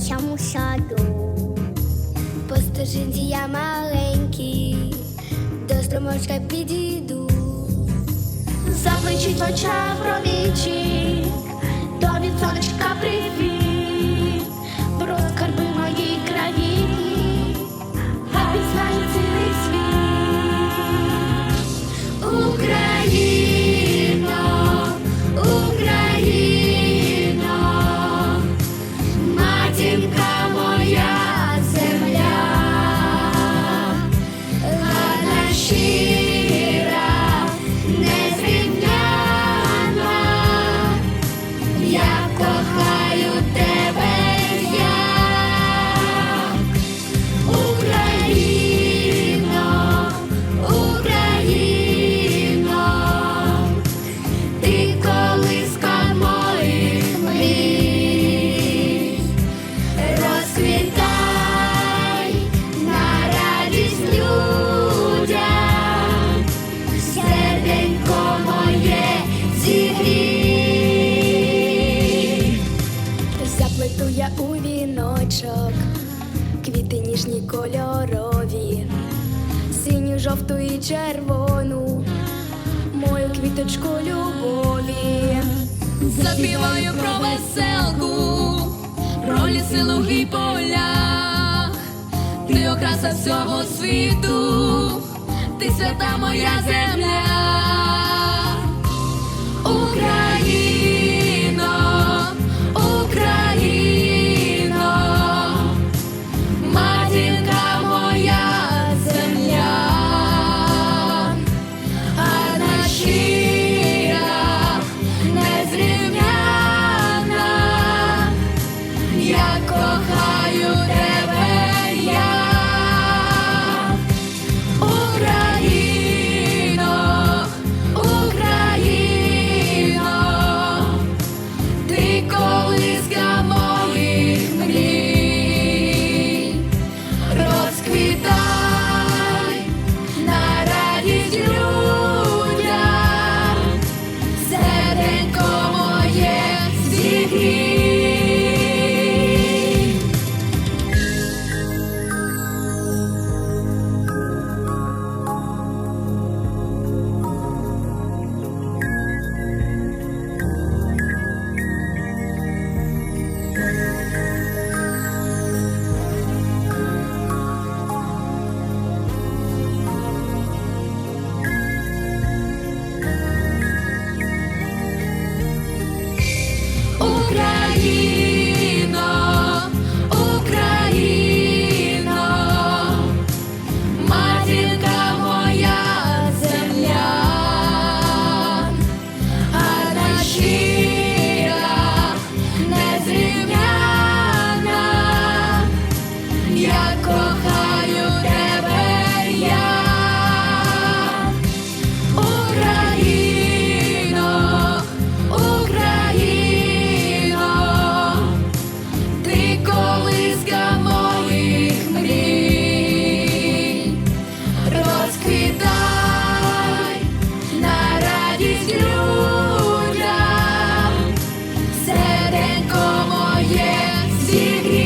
дитячому саду. По стежинці я маленький, до струмочка підійду. Заплечить в очах See. Я у віночок, квіти ніжні кольорові, синю, жовту і червону, мою квіточку любові. Заспіваю про веселку, про ліси луги поля, ти окраса всього світу, ти свята моя земля, see here.